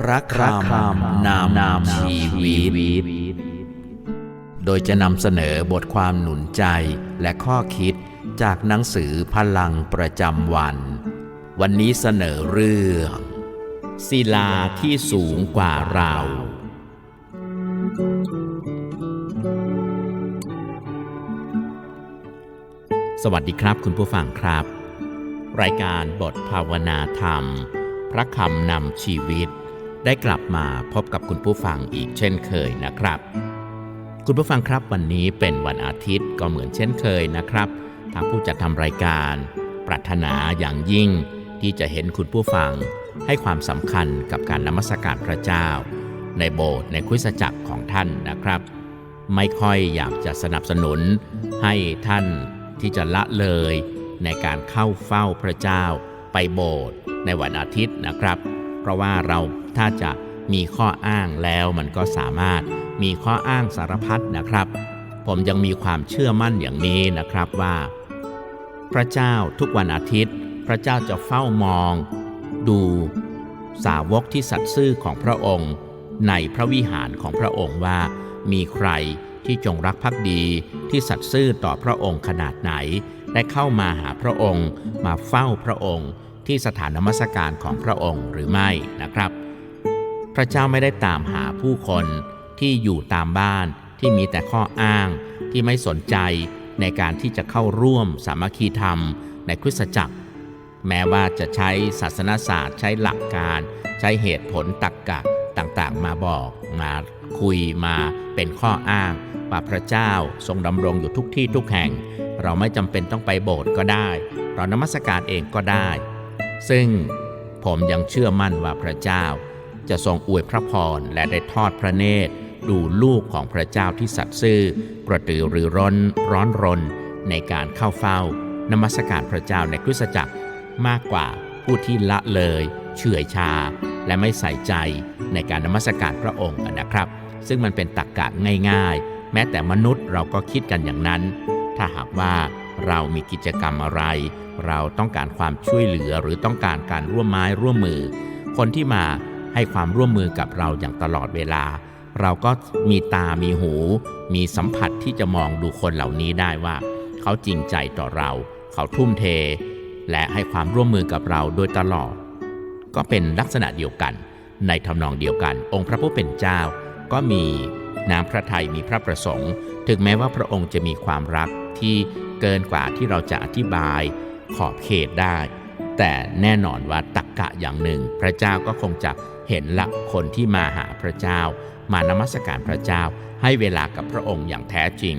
พระคำนามนามชีวิต โดยจะนำเสนอบทความหนุนใจและข้อคิดจากหนังสือพลังประจำวัน วันนี้เสนอเรื่อง ศิลาที่สูงกว่าเรา สวัสดีครับคุณผู้ฟังครับ รายการบทภาวนาธรรม พระคำนำชีวิต ได้กลับมาพบกับคุณผู้ฟังอีกเช่นเคยนะครับ คุณผู้ฟังครับวันนี้เป็นวันอาทิตย์ก็เหมือนเช่นเคยนะครับ ทางผู้จัดทำรายการ ปรารถนาอย่างยิ่ง ที่จะเห็นคุณผู้ฟังให้ความสำคัญกับการนมัสการพระเจ้า ในโบสถ์ในคริสจักรของท่านนะครับ ไม่ค่อยอยากจะสนับสนุน ให้ท่านที่จะละเลยในการเข้าเฝ้าพระเจ้าไปโบสถ์ในวันอาทิตย์นะครับ เพราะว่าเรา ถ้าจะมีข้ออ้างแล้วมันก็สามารถมีข้ออ้างสารพัดนะครับ ผมยังมีความเชื่อมั่นอย่างนี้นะครับว่า พระเจ้าทุกวันอาทิตย์ พระเจ้าจะเฝ้ามอง ดูสาวกที่สัตย์ซื่อของพระองค์ ในพระวิหารของพระองค์ว่า มีใครที่จงรักภักดีที่สัตย์ซื่อต่อพระองค์ขนาดไหน ได้เข้ามาหาพระองค์ มาเฝ้าพระองค์ ที่สถานนมัสการของพระองค์หรือไม่นะครับ พระเจ้าไม่ได้ตามหาผู้คนที่อยู่ตามบ้านที่มีแต่ข้ออ้างที่ไม่สนใจในการที่จะเข้าร่วมสามัคคีธรรมในคริสตจักร แม้ว่าจะใช้ศาสนศาสตร์ ใช้หลักการ ใช้เหตุผลตรรกกะต่างๆ มาบอกมาคุยมาเป็นข้ออ้าง ว่าพระเจ้าทรงดำรงอยู่ทุกที่ทุกแห่ง เราไม่จำเป็นต้องไปโบสถ์ก็ได้ เรานมัสการเองก็ได้ ซึ่งผมยังเชื่อมั่นว่าพระเจ้า จะทรงอวยพระพรและได้ทอดพระเนตร ดูลูกของพระเจ้าที่สัตย์ซื่อกระตือรือร้นร้อนรน ในการเข้าเฝ้านมัสการพระเจ้าในคริสตจักรมากกว่าผู้ที่ละเลย เฉื่อยชา และไม่ใส่ใจในการนมัสการพระองค์นะครับ ซึ่งมันเป็นตรรกกะง่ายๆ แม้แต่มนุษย์เราก็คิดกันอย่างนั้น ถ้าหากว่าเรามีกิจกรรมอะไร เราต้องการความช่วยเหลือหรือต้องการการร่วมไม้ร่วมมือ คนที่มา ให้ความร่วมมือกับเราอย่างตลอดเวลา เราก็มีตามีหู มีสัมผัสที่จะมองดูคนเหล่านี้ได้ว่า เขาจริงใจต่อเรา เขาทุ่มเท และให้ความร่วมมือกับเราโดยตลอด ก็เป็นลักษณะเดียวกัน ในทำนองเดียวกัน องค์พระผู้เป็นเจ้า ก็มีน้ำพระทัยมีพระประสงค์ ถึงแม้ว่าพระองค์จะมีความรักที่เกินกว่าที่เราจะอธิบายขอบเขตได้ แต่แน่นอนว่าตักกะอย่างหนึ่ง พระเจ้าก็คงจะ เห็นละคนที่มาหาพระเจ้า มานมัสการพระเจ้า ให้เวลากับพระองค์อย่างแท้จริง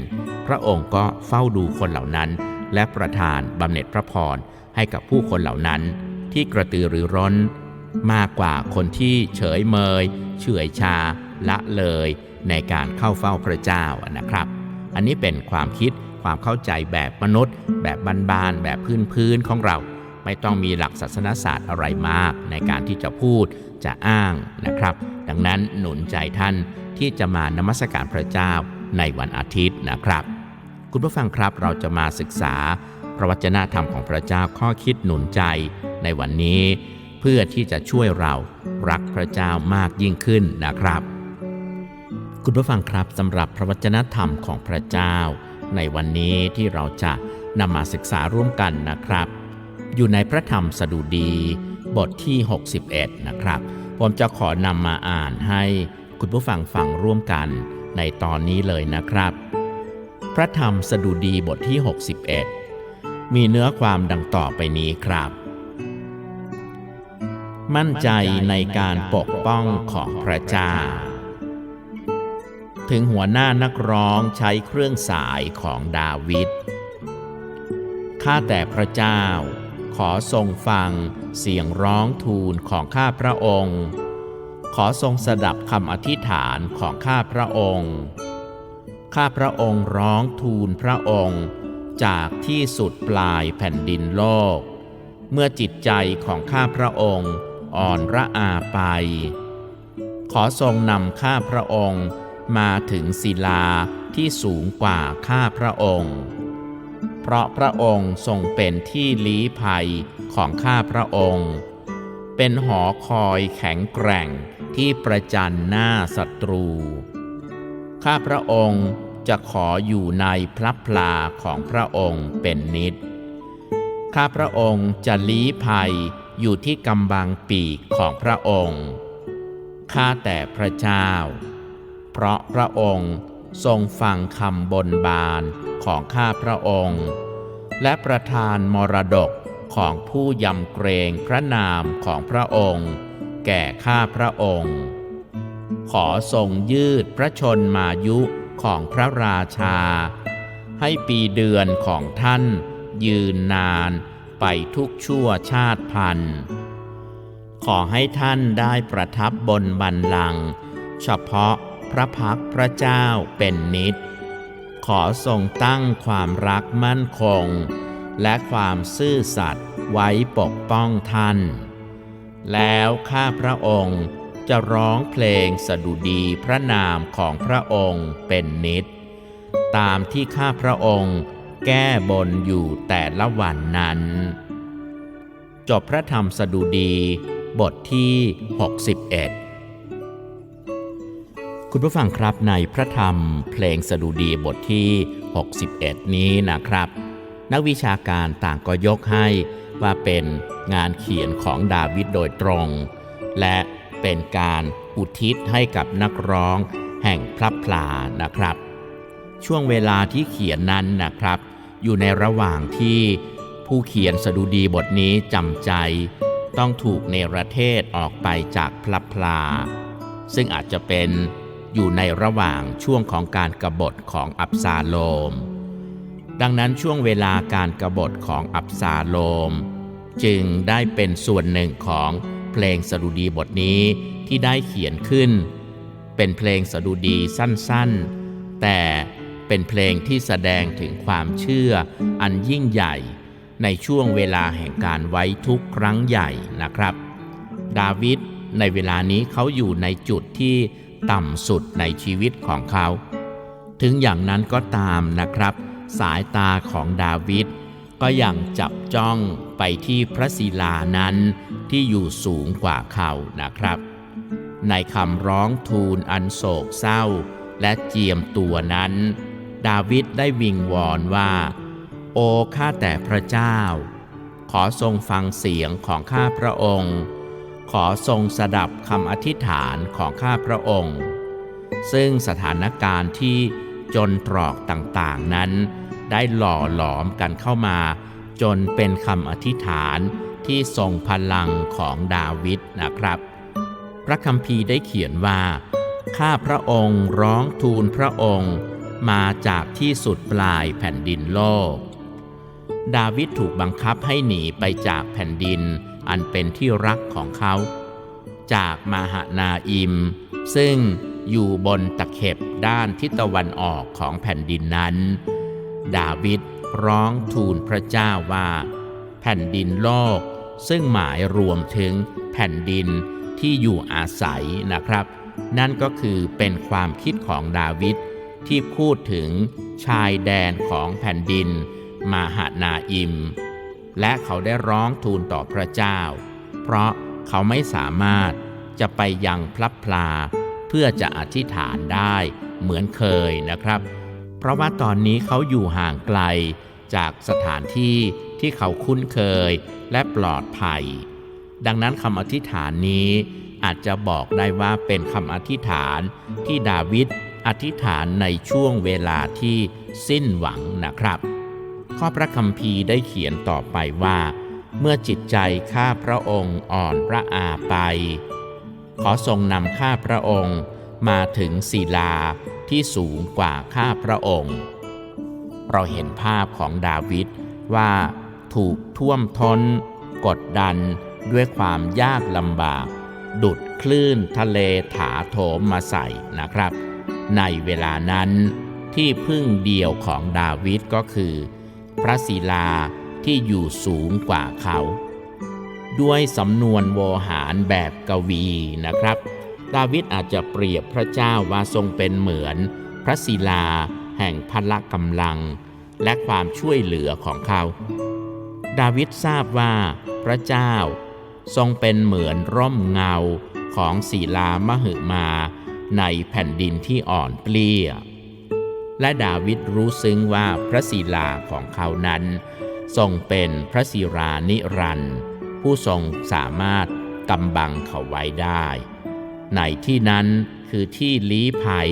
พระองค์ก็เฝ้าดูคนเหล่านั้น และประทานบำเหน็จพระพรให้กับผู้คนเหล่านั้น ที่กระตือรือร้น มากกว่าคนที่เฉยเมย เฉื่อยชา ละเลยในการเข้าเฝ้าพระเจ้านะครับ อันนี้เป็นความคิดความเข้าใจแบบมนุษย์ แบบบ้านๆแบบพื้นๆของเรา ไม่ต้องมีหลักศาสนศาสตร์อะไรมากในการที่จะพูด จะอ้างนะครับ ดังนั้นหนุนใจท่านที่จะมานมัสการพระเจ้าในวันอาทิตย์นะครับ คุณผู้ฟังครับเราจะมาศึกษา พระวจนะธรรมของพระเจ้าข้อคิดหนุนใจในวันนี้ เพื่อที่จะช่วยเรารักพระเจ้ามากยิ่งขึ้นนะครับ คุณผู้ฟังครับสำหรับพระวจนะธรรมของพระเจ้า ในวันนี้ที่เราจะนำมาศึกษาร่วมกันนะครับ อยู่ในพระธรรมสดุดี บทที่ 61 นะครับ ผมจะขอนำมาอ่านให้คุณผู้ฟังฟังร่วมกันในตอนนี้เลยนะครับ พระธรรมสดุดีบทที่ 61 มีเนื้อความดังต่อไปนี้ครับ มั่นใจในการปกป้องของพระเจ้า ถึงหัวหน้านักร้องใช้เครื่องสายของดาวิดข้าแต่พระเจ้า ขอทรงฟังเสียงร้องทูลของข้าพระองค์ ขอทรงสดับคำอธิษฐานของข้าพระองค์ ข้าพระองค์ร้องทูลพระองค์จากที่สุดปลายแผ่นดินโลก เมื่อจิตใจของข้าพระองค์อ่อนระอาไป ขอทรงนำข้าพระองค์มาถึงศิลาที่สูงกว่าข้าพระองค์ เพราะพระองค์ทรงเป็นที่ลี้ภัยของข้าพระองค์ เป็นหอคอยแข็งแกร่งที่ประจันหน้าศัตรู ข้าพระองค์จะขออยู่ในพระพลาของพระองค์เป็นนิด ข้าพระองค์จะลี้ภัยอยู่ที่กำบังปีกของพระองค์ ข้าแต่พระเจ้า เพราะพระองค์ ทรงฟังคำบนบานของข้าพระองค์ และประทานมรดกของผู้ยำเกรงพระนามของพระองค์ แก่ข้าพระองค์ ขอทรงยืดพระชนมายุของพระราชา ให้ปีเดือนของท่าน ยืนนานไปทุกชั่วชาติพันธ์ขอให้ท่านได้ประทับบนบันลัง เฉพาะ พระพักพระเจ้าเป็นนิดขอทรงตั้งความรักมั่นคง และความซื่อสัตย์ไว้ปกป้องท่าน แล้วข้าพระองค์จะร้องเพลงสดุดีพระนามของพระองค์เป็นนิดตามที่ข้าพระองค์แก้บนอยู่แต่ละวันนั้น จบพระธรรมสดุดีบทที่ 61 คุณผู้ฟังครับในพระธรรมเพลงสดุดีบทที่ 61 นี้นะครับ นักวิชาการต่างก็ยกให้ว่าเป็นงานเขียนของดาวิดโดยตรง และเป็นการอุทิศให้กับนักร้องแห่งพระพลานะครับ ช่วงเวลาที่เขียนนั้นนะครับ อยู่ในระหว่างที่ผู้เขียนสดุดีบทนี้จำใจ ต้องถูกเนรเทศออกไปจากพระพลา ซึ่งอาจจะเป็น อยู่ในระหว่างช่วงของการกรบฏของอับซาโลม ดังนั้นช่วงเวลาการกรบฏของอับซาโลม จึงได้เป็นส่วนหนึ่งของเพลงสดุดีบทนี้ที่ได้เขียนขึ้น เป็นเพลงสดุดีสั้นๆ แต่เป็นเพลงที่แสดงถึงความเชื่ออันยิ่งใหญ่ในช่วงเวลาแห่งการไว้ทุกข์ครั้งใหญ่นะครับ ดาวิดในเวลานี้เขาอยู่ในจุดที่ ต่ำสุดในชีวิตของเขา ถึงอย่างนั้นก็ตามนะครับ สายตาของดาวิดก็ยังจับจ้องไปที่พระศิลานั้นที่อยู่สูงกว่าเขานะครับ ในคำร้องทูลอันโศกเศร้าและเจียมตัวนั้น ดาวิดได้วิงวอนว่า โอ้ข้าแต่พระเจ้า ขอทรงฟังเสียงของข้าพระองค์ ขอทรงสดับคำอธิษฐานของข้าพระองค์ ซึ่งสถานการณ์ที่จนตรอกต่างๆนั้น ได้หล่อหลอมกันเข้ามา จนเป็นคำอธิษฐานที่ทรงพลังของดาวิดนะครับ พระคัมภีร์ได้เขียนว่า ข้าพระองค์ร้องทูลพระองค์ มาจากที่สุดปลายแผ่นดินโลก ดาวิดถูกบังคับให้หนีไปจากแผ่นดิน อันเป็นที่รักของเขา จากมาหานาอิม ซึ่งอยู่บนตะเข็บด้านทิศตะวันออกของแผ่นดินนั้น ดาวิดร้องทูลพระเจ้าว่า แผ่นดินโลก ซึ่งหมายรวมถึงแผ่นดินที่อยู่อาศัยนะครับ นั่นก็คือเป็นความคิดของดาวิดที่พูดถึงชายแดนของแผ่นดิน มาหานาอิม และเขาได้ร้องทูลต่อพระเจ้า เพราะเขาไม่สามารถจะไปยังพลับพลา เพื่อจะอธิษฐานได้เหมือนเคยนะครับ เพราะว่าตอนนี้เขาอยู่ห่างไกลจากสถานที่ที่เขาคุ้นเคยและปลอดภัย ดังนั้นคำอธิษฐานนี้อาจจะบอกได้ว่าเป็นคำอธิษฐานที่ดาวิดอธิษฐานในช่วงเวลาที่สิ้นหวังนะครับ ข้อพระคัมภีร์ได้เขียนต่อไปว่า เมื่อจิตใจข้าพระองค์อ่อนระอาไป ขอทรงนำข้าพระองค์มาถึงศิลาที่สูงกว่าข้าพระองค์ เราเห็นภาพของดาวิดว่าถูกท่วมท้น กดดันด้วยความยากลำบาก ดุดคลื่นทะเลถาโถมมาใส่นะครับ ในเวลานั้นที่พึ่งเดียวของดาวิดก็คือ พระศิลาที่อยู่สูงกว่าเขา ด้วยสำนวนโวหารแบบกวีนะครับ ดาวิดอาจจะเปรียบพระเจ้าว่าทรงเป็นเหมือน พระศิลาแห่งพละกำลัง และความช่วยเหลือของเขา ดาวิดทราบว่าพระเจ้าทรงเป็นเหมือนร่มเงาของศิลามหึมาในแผ่นดินที่อ่อนเปลี้ย และดาวิดรู้ซึ้งว่าพระศิลาของเขานั้น ทรงเป็นพระศิรานิรันดร์ผู้ทรงสามารถกำบังเขาไว้ได้ ในที่นั้นคือที่ลี้ภัย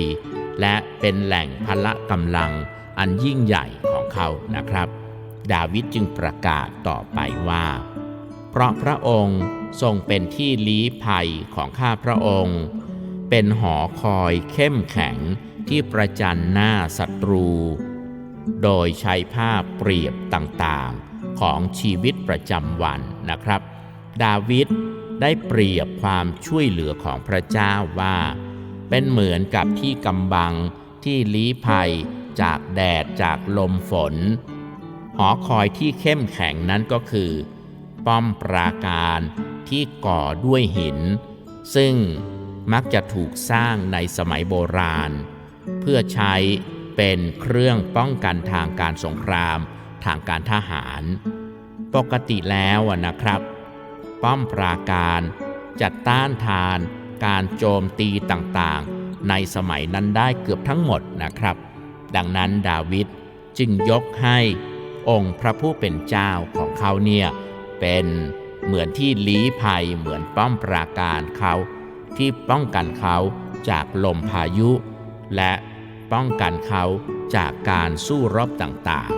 และเป็นแหล่งพละกำลังอันยิ่งใหญ่ของเขานะครับ ดาวิดจึงประกาศต่อไปว่า เพราะพระองค์ทรงเป็นที่ลี้ภัยของข้าพระองค์ เป็นหอคอยเข้มแข็งที่ประจันหน้าศัตรู โดยใช้ภาพเปรียบต่างๆของชีวิตประจำวันนะครับ ดาวิดได้เปรียบความช่วยเหลือของพระเจ้าว่า เป็นเหมือนกับที่กำบังที่ลี้ภัยจากแดดจากลมฝน หอคอยที่เข้มแข็งนั้นก็คือ ป้อมปราการที่ก่อด้วยหิน ซึ่ง มักจะถูกสร้างในสมัยโบราณ เพื่อใช้เป็นเครื่องป้องกันทางการสงคราม ทางการทหาร ปกติแล้วนะครับ ป้อมปราการจะต้านทาน การโจมตีต่างๆ ในสมัยนั้นได้เกือบทั้งหมดนะครับ ดังนั้นดาวิดจึงยกให้องค์พระผู้เป็นเจ้าของเขาเนี่ยเป็นเหมือนที่ลี้ภัยเหมือนป้อมปราการเขา ที่ป้องกันเขาจากลมพายุ และป้องกันเขาจากการสู้รบต่าง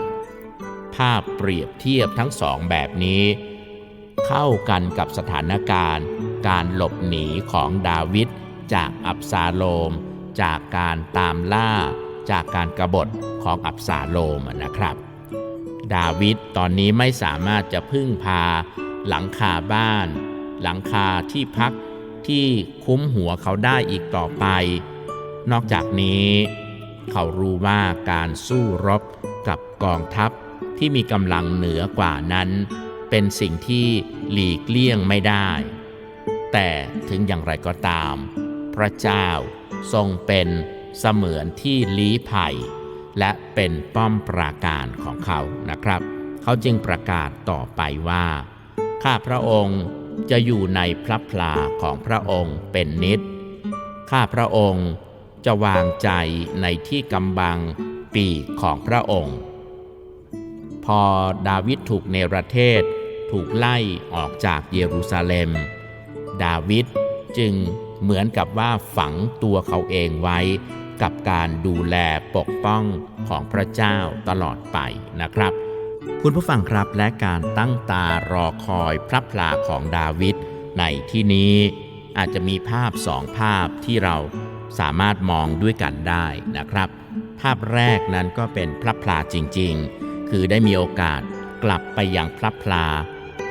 ๆ ภาพเปรียบเทียบทั้งสองแบบนี้ เข้ากันกับสถานการณ์ การหลบหนีของดาวิดจากอับซาโลม จากการตามล่า จากการกรบฏของอับซาโลมนะครับ ดาวิดตอนนี้ไม่สามารถจะพึ่งพาหลังคาบ้าน หลังคาที่พัก ที่คุ้มหัวเขาได้อีกต่อไป นอกจากนี้ เขารู้ว่าการสู้รบกับกองทัพที่มีกำลังเหนือกว่านั้น เป็นสิ่งที่หลีกเลี่ยงไม่ได้ แต่ถึงอย่างไรก็ตาม พระเจ้าทรงเป็นเสมือนที่ลี้ภัย และเป็นป้อมปราการของเขานะครับ เขาจึงประกาศต่อไปว่า ข้าพระองค์จะอยู่ในพระพลาของพระองค์เป็นนิด ข้าพระองค์จะวางใจในที่กำบังปีกของพระองค์ พอดาวิดถูกเนรเทศถูกไล่ออกจากเยรูซาเล็ม ดาวิดจึงเหมือนกับว่าฝังตัวเขาเองไว้กับการดูแลปกป้องของพระเจ้าตลอดไปนะครับ คุณผู้ฟังครับและการตั้งตารอคอยพระพลาของดาวิดในที่นี้อาจจะมีภาพสองภาพที่เราสามารถมองด้วยกันได้นะครับ ภาพแรกนั้นก็เป็นพระพลาจริงๆ คือได้มีโอกาสกลับไปยังพระพลา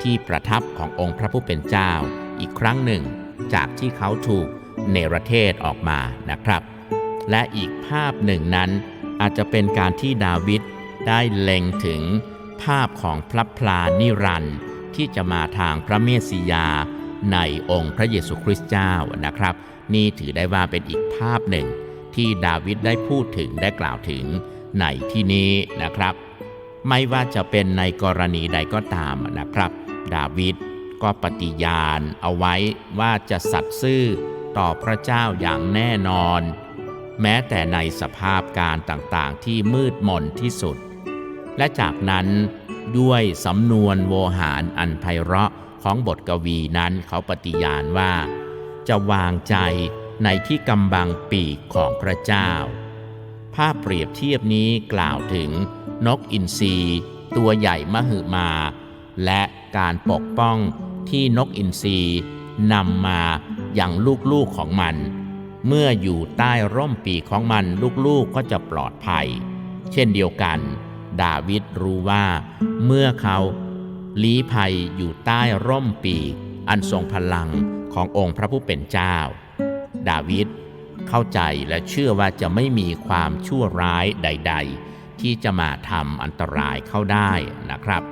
ที่ประทับขององค์พระผู้เป็นเจ้า อีกครั้งหนึ่ง จากที่เขาถูกเนรเทศออกมานะครับ และอีกภาพหนึ่งนั้นอาจจะเป็นการที่ดาวิดได้เล็งถึง ภาพของพระพลานิรันดร์ที่จะมาทางพระเมสสิยาในองค์พระเยซูคริสต์เจ้านะครับ นี่ถือได้ว่าเป็นอีกภาพหนึ่ง ที่ดาวิดได้พูดถึงได้กล่าวถึงในที่นี้นะครับ ไม่ว่าจะเป็นในกรณีใดก็ตามนะครับ ดาวิดก็ปฏิญาณเอาไว้ว่าจะสัตย์ซื่อต่อพระเจ้าอย่างแน่นอน แม้แต่ในสภาพการต่างๆที่มืดมนที่สุด และจากนั้นด้วยสำนวนโวหารอันไพเราะของบทกวีนั้นเขาปฏิญาณว่า จะวางใจในที่กำบังปีกของพระเจ้า ภาพเปรียบเทียบนี้กล่าวถึงนกอินทรีตัวใหญ่มหึมา และการปกป้องที่นกอินทรีนำมาอย่างลูกๆของมัน เมื่ออยู่ใต้ร่มปีกของมันลูกๆก็จะปลอดภัย เช่นเดียวกัน ดาวิดรู้ว่า เมื่อเขาลี้ภัยอยู่ใต้ร่มปีกอันทรงพลังขององค์พระผู้เป็นเจ้า ดาวิดเข้าใจและเชื่อว่าจะไม่มีความชั่วร้ายใด ๆ ที่จะมาทำอันตรายเข้าได้นะครับ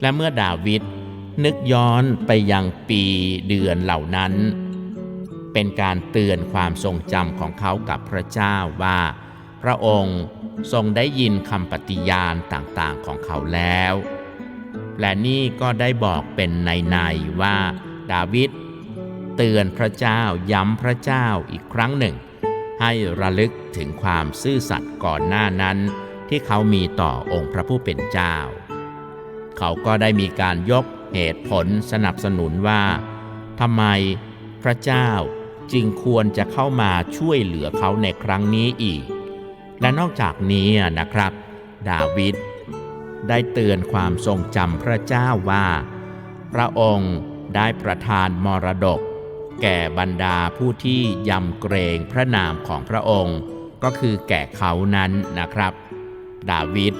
และเมื่อดาวิดนึกย้อนไปยังปีเดือนเหล่านั้น เป็นการเตือนความทรงจำของเขากับพระเจ้าว่า พระองค์ ทรงได้ยินคำปฏิญาณต่างๆของเขาแล้ว และนี่ก็ได้บอกเป็นในในๆว่า ดาวิดเตือนพระเจ้าย้ำพระเจ้าอีกครั้งหนึ่ง ให้ระลึกถึงความซื่อสัตย์ก่อนหน้านั้นที่เขามีต่อองค์พระผู้เป็นเจ้า เขาก็ได้มีการยกเหตุผลสนับสนุนว่าทำไมพระเจ้าจึงควรจะเข้ามาช่วยเหลือเขาในครั้งนี้อีก และนอกจากนี้นะครับ ดาวิดได้เตือนความทรงจำพระเจ้าว่า พระองค์ได้ประทานมรดก แก่บรรดาผู้ที่ยำเกรงพระนามของพระองค์ ก็คือแก่เขานั้นนะครับ ดาวิด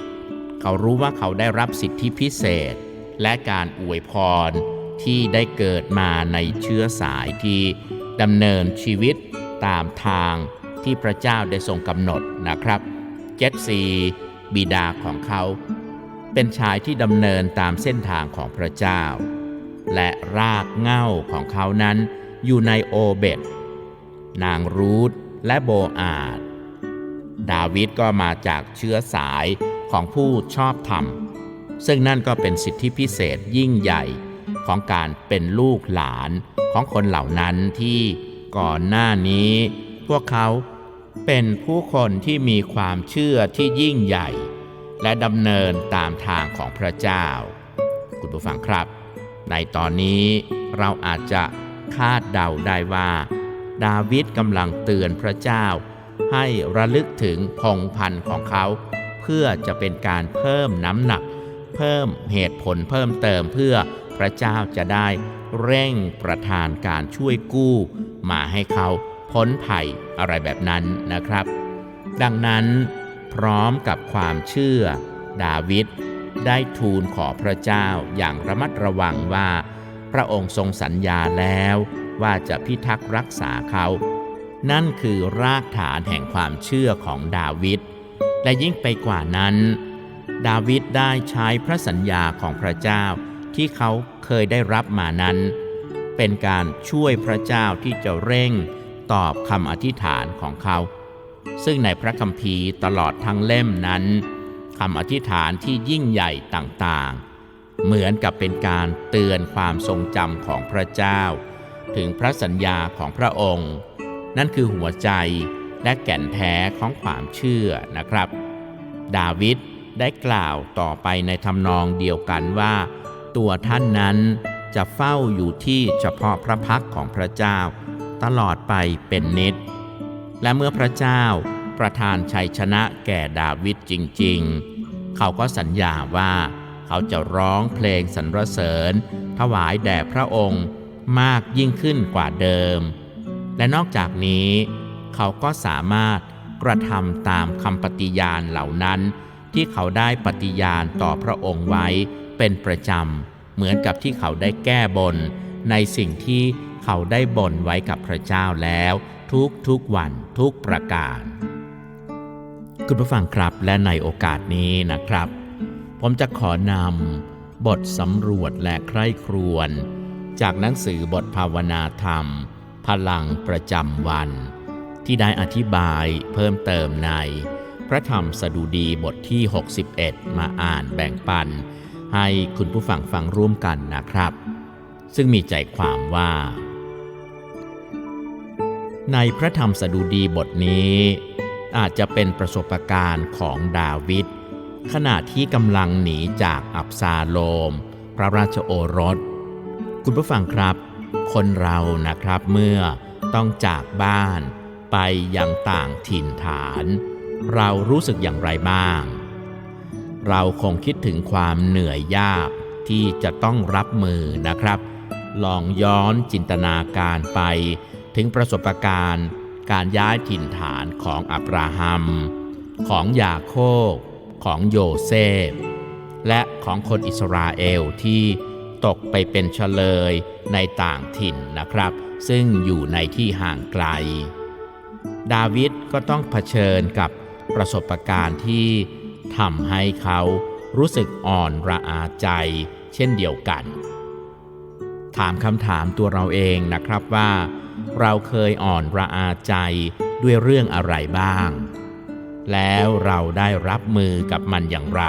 เขารู้ว่าเขาได้รับสิทธิพิเศษ และการอวยพรที่ได้เกิดมาในเชื้อสายที่ดำเนินชีวิตตามทาง ที่พระเจ้าได้ทรงกำหนดนะครับเจสซีบิดาของเขา เป็นชายที่ดำเนินตามเส้นทางของพระเจ้า และรากเหง้าของเขานั้นอยู่ในโอเบตนางรูธและโบอาดดาวิดก็มาจากเชื้อสายของผู้ชอบธรรม ซึ่งนั่นก็เป็นสิทธิพิเศษยิ่งใหญ่ของการเป็นลูกหลานของคนเหล่านั้นที่ก่อนหน้านี้ พวกเขาเป็นผู้คนที่มีความเชื่อที่ยิ่งใหญ่ และดำเนินตามทางของพระเจ้า คุณผู้ฟังครับ ในตอนนี้เราอาจจะคาดเดาได้ว่า ดาวิดกำลังเตือนพระเจ้า ให้ระลึกถึงพงพันธ์ของเขา เพื่อจะเป็นการเพิ่มน้ำหนัก เพิ่มเหตุผลเพิ่มเติมเพื่อพระเจ้าจะได้เร่งประทานการช่วยกู้ มาให้เขา พ้นภัยอะไรแบบนั้นนะครับ ดังนั้น พร้อมกับความเชื่อ ดาวิดได้ทูลขอพระเจ้าอย่างระมัดระวังว่า พระองค์ทรงสัญญาแล้วว่าจะพิทักษ์รักษาเขา นั่นคือรากฐานแห่งความเชื่อของดาวิด และยิ่งไปกว่านั้น ดาวิดได้ใช้พระสัญญาของพระเจ้าที่เขาเคยได้รับมานั้น เป็นการช่วยพระเจ้าที่จะเร่ง ตอบคำอธิษฐานของเขา ซึ่งในพระคัมภีร์ตลอดทั้งเล่มนั้นคำอธิษฐานที่ยิ่งใหญ่ต่างๆ เหมือนกับเป็นการเตือนความทรงจำของพระเจ้า ถึงพระสัญญาของพระองค์ นั่นคือหัวใจและแก่นแท้ของความเชื่อนะครับ ดาวิดได้กล่าวต่อไปในทำนองเดียวกันว่า ตัวท่านนั้นจะเฝ้าอยู่ที่เฉพาะพระพักของพระเจ้า ตลอดไปเป็นนิด และเมื่อพระเจ้าประทานชัยชนะแก่ดาวิดจริง ๆ เขาก็สัญญาว่าเขาจะร้องเพลงสรรเสริญ ถวายแด่พระองค์มากยิ่งขึ้นกว่าเดิม และนอกจากนี้ เขาก็สามารถกระทำตามคำปฏิญาณเหล่านั้นที่เขาได้ปฏิญาณต่อพระองค์ไว้เป็นประจำ เหมือนกับที่เขาได้แก้บน ในสิ่งที่เขาได้บ่นไว้กับพระเจ้าแล้ว ทุกทุกวันทุกประการ คุณผู้ฟังครับและในโอกาสนี้นะครับ ผมจะขอนำบทสำรวจและใคร่ครวญจากหนังสือบทภาวนาธรรม พลังประจำวัน ที่ได้อธิบายเพิ่มเติมใน พระธรรมสดุดีบทที่ 61 มาอ่านแบ่งปัน ให้คุณผู้ฟังฟังร่วมกันนะครับ ซึ่งมีใจความว่า ในพระธรรมสดุดีบทนี้ อาจจะเป็นประสบการณ์ของดาวิดขณะที่กำลังหนีจากอับซาโลม พระราชโอรส คุณผู้ฟังครับ คนเรานะครับเมื่อต้องจากบ้านไปยังต่างถิ่นฐาน เรารู้สึกอย่างไรบ้าง เราคงคิดถึงความเหนื่อยยากที่จะต้องรับมือนะครับ ลองย้อนจินตนาการไป ถึงประสบการณ์ การย้ายถิ่นฐานของอับราฮัม ของยาโคบของโยเซฟ และของคนอิสราเอลที่ตกไปเป็นเฉลยในต่างถิ่นนะครับ ซึ่งอยู่ในที่ห่างไกล ดาวิดก็ต้องเผชิญกับประสบการณ์ที่ทำให้เขารู้สึกอ่อนระอาใจ เช่นเดียวกัน ถามคำถามตัวเราเองนะครับว่า เราเคยอ่อนระอาใจด้วยเรื่องอะไรบ้าง แล้วเราได้รับมือกับมันอย่างไร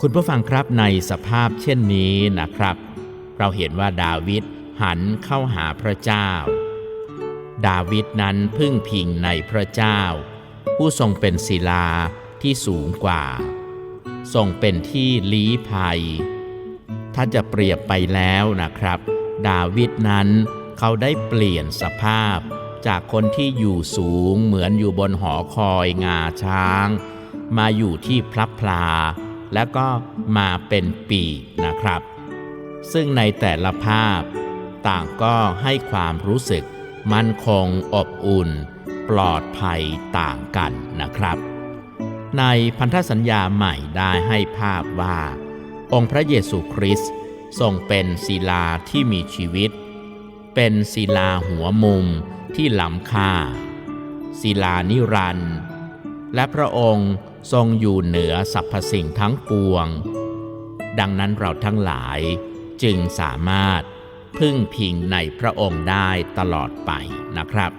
คุณผู้ฟังครับในสภาพเช่นนี้นะครับ เราเห็นว่าดาวิดหันเข้าหาพระเจ้า ดาวิดนั้นพึ่งพิงในพระเจ้า ผู้ทรงเป็นศิลาที่สูงกว่า ทรงเป็นที่ลี้ภัย ถ้าจะเปรียบไปแล้วนะครับ ดาวิดนั้นเขาได้เปลี่ยนสภาพ จากคนที่อยู่สูงเหมือนอยู่บนหอคอยงาช้าง มาอยู่ที่พลับพลา แล้วก็มาเป็นปีกนะครับ ซึ่งในแต่ละภาพ ต่างก็ให้ความรู้สึก มั่นคงอบอุ่น ปลอดภัยต่างกันนะครับ ในพันธสัญญาใหม่ได้ให้ภาพว่า องค์พระเยซูคริสต์ทรงเป็นศิลาที่มีชีวิต เป็นศิลาหัวมุมที่ล้ำค่า ศิลานิรันดร์และพระองค์ทรงอยู่เหนือสรรพสิ่งทั้งปวง ดังนั้นเราทั้งหลายจึงสามารถพึ่งพิงในพระองค์ได้ตลอดไปนะครับ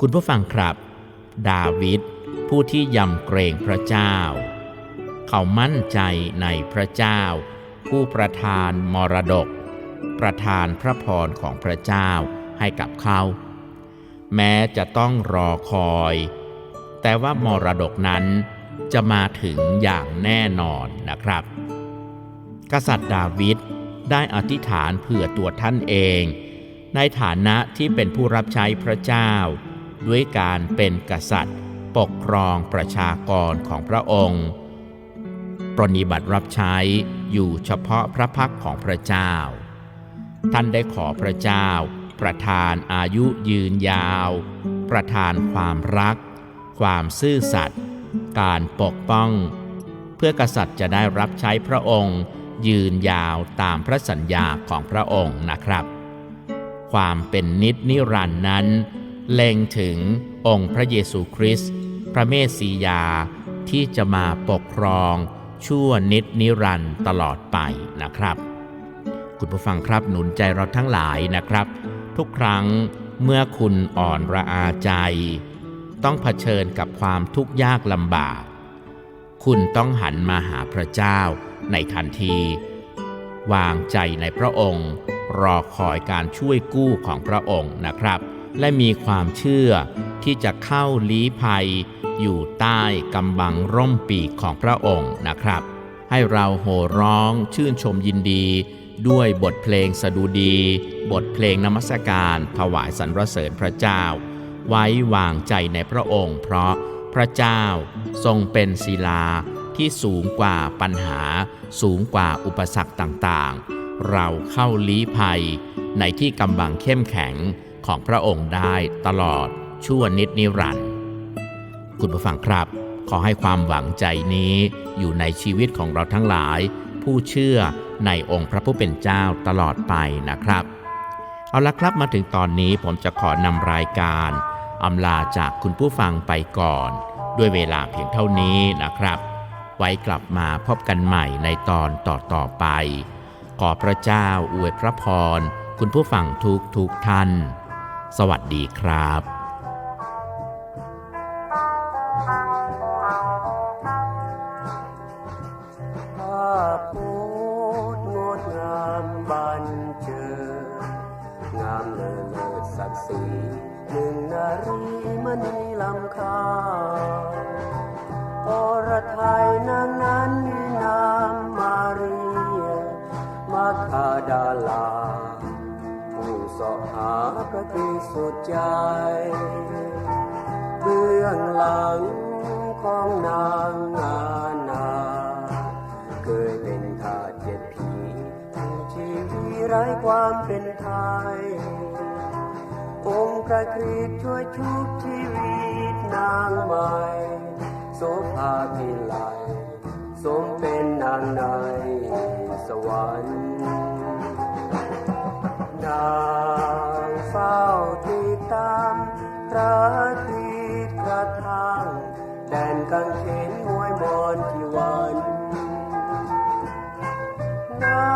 คุณผู้ฟังครับ ดาวิดผู้ที่ยำเกรงพระเจ้า เขามั่นใจในพระเจ้า ผู้ประทานมรดก ประทานพระพรของพระเจ้าให้กับเขา แม้จะต้องรอคอย แต่ว่ามรดกนั้นจะมาถึงอย่างแน่นอนนะครับ กษัตริย์ดาวิดได้อธิษฐานเผื่อตัวท่านเอง ในฐานะที่เป็นผู้รับใช้พระเจ้า ด้วยการเป็นกษัตริย์ ปกครองประชากรของพระองค์ ปรนิบัติรับใช้อยู่เฉพาะพระพักของพระเจ้า ท่านได้ขอพระเจ้า ประทานอายุยืนยาว ประทานความรัก ความซื่อสัตย์การปกป้อง เพื่อกษัตริย์จะได้รับใช้พระองค์ ยืนยาวตามพระสัญญาของพระองค์นะครับ ความเป็นนิจนิรันดร์นั้น เล็งถึงองค์พระเยซูคริสต์พระเมสสียาที่จะมาปกครอง ชั่วนิจนิรันต์ตลอดไปนะครับ คุณผู้ฟังครับหนุนใจเราทั้งหลายนะครับ ทุกครั้งเมื่อคุณอ่อนระอาใจ ต้องเผชิญกับความทุกข์ยากลำบาก คุณต้องหันมาหาพระเจ้าในทันที วางใจในพระองค์ รอคอยการช่วยกู้ของพระองค์นะครับ และมีความเชื่อ ที่จะเข้าลี้ภัย อยู่ใต้กำบังร่มปีกของพระองค์นะครับ ให้เราโห่ร้องชื่นชมยินดี ด้วยบทเพลงสดุดี บทเพลงนมัสการถวายสรรเสริญพระเจ้า ไว้วางใจในพระองค์ เพราะพระเจ้าทรงเป็นศิลาที่สูงกว่าปัญหา สูงกว่าอุปสรรคต่างๆ เราเข้าลี้ภัยในที่กำบังเข้มแข็งของพระองค์ได้ตลอด ชั่วนิดนิรันดร์คุณผู้ฟังครับ ขอให้ความหวังใจนี้อยู่ในชีวิตของเราทั้งหลาย ผู้เชื่อในองค์พระผู้เป็นเจ้าตลอดไปนะครับ เอาละครับมาถึงตอนนี้ผมจะขอนำรายการอำลาจากคุณผู้ฟังไปก่อน ด้วยเวลาเพียงเท่านี้นะครับ ไว้กลับมาพบกันใหม่ในตอนต่อๆไป ขอพระเจ้าอวยพระพร คุณผู้ฟังทุกทุกท่าน สวัสดีครับ ของนางนานา เคยเป็นทาสเจ็ดผีชีวิตไร้ความเป็นไทย องค์พระคริสต์ช่วยชุบชีวิตนางใหม่โสภาพิไลสมเป็นนางในสวรรค์นางเฝ้าติดตามพระคริสต์กระทา แดนกังเขนมวยมอนที่วันนา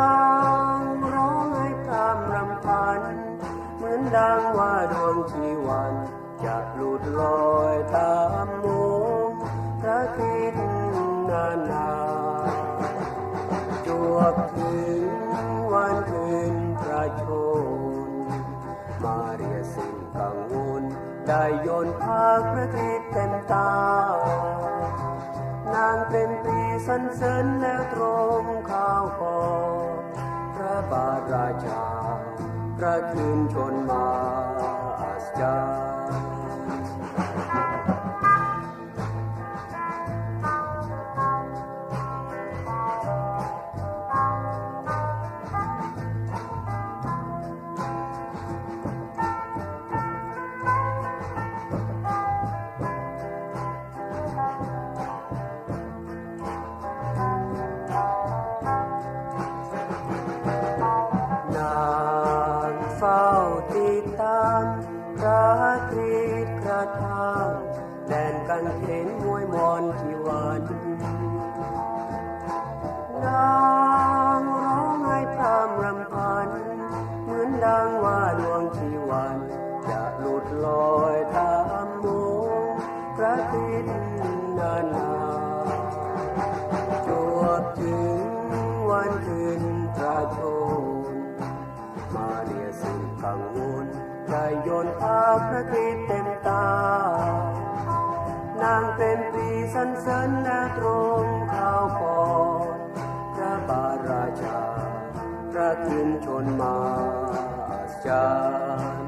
งร้องให้พรำรำพัน เหมือนดังว่าดวงชีวันจะหลุดลอยตามโมงพระคิดนานาจวบถึงวันคืนพระชนมาเรียสิ่งกังว ได้โยนภาคพระคิดเต็มตา นางเป็นปรีสันเสริญแล้วตรงข้าวพอพระบาทราชา พระคืนชนมาอัศจรรย์ ทางแดนกันเขนมวยมอนที่วัน ปรีสันเสริญและตรงข้าวพอนพระบาราชา พระทินชนมาอัศจร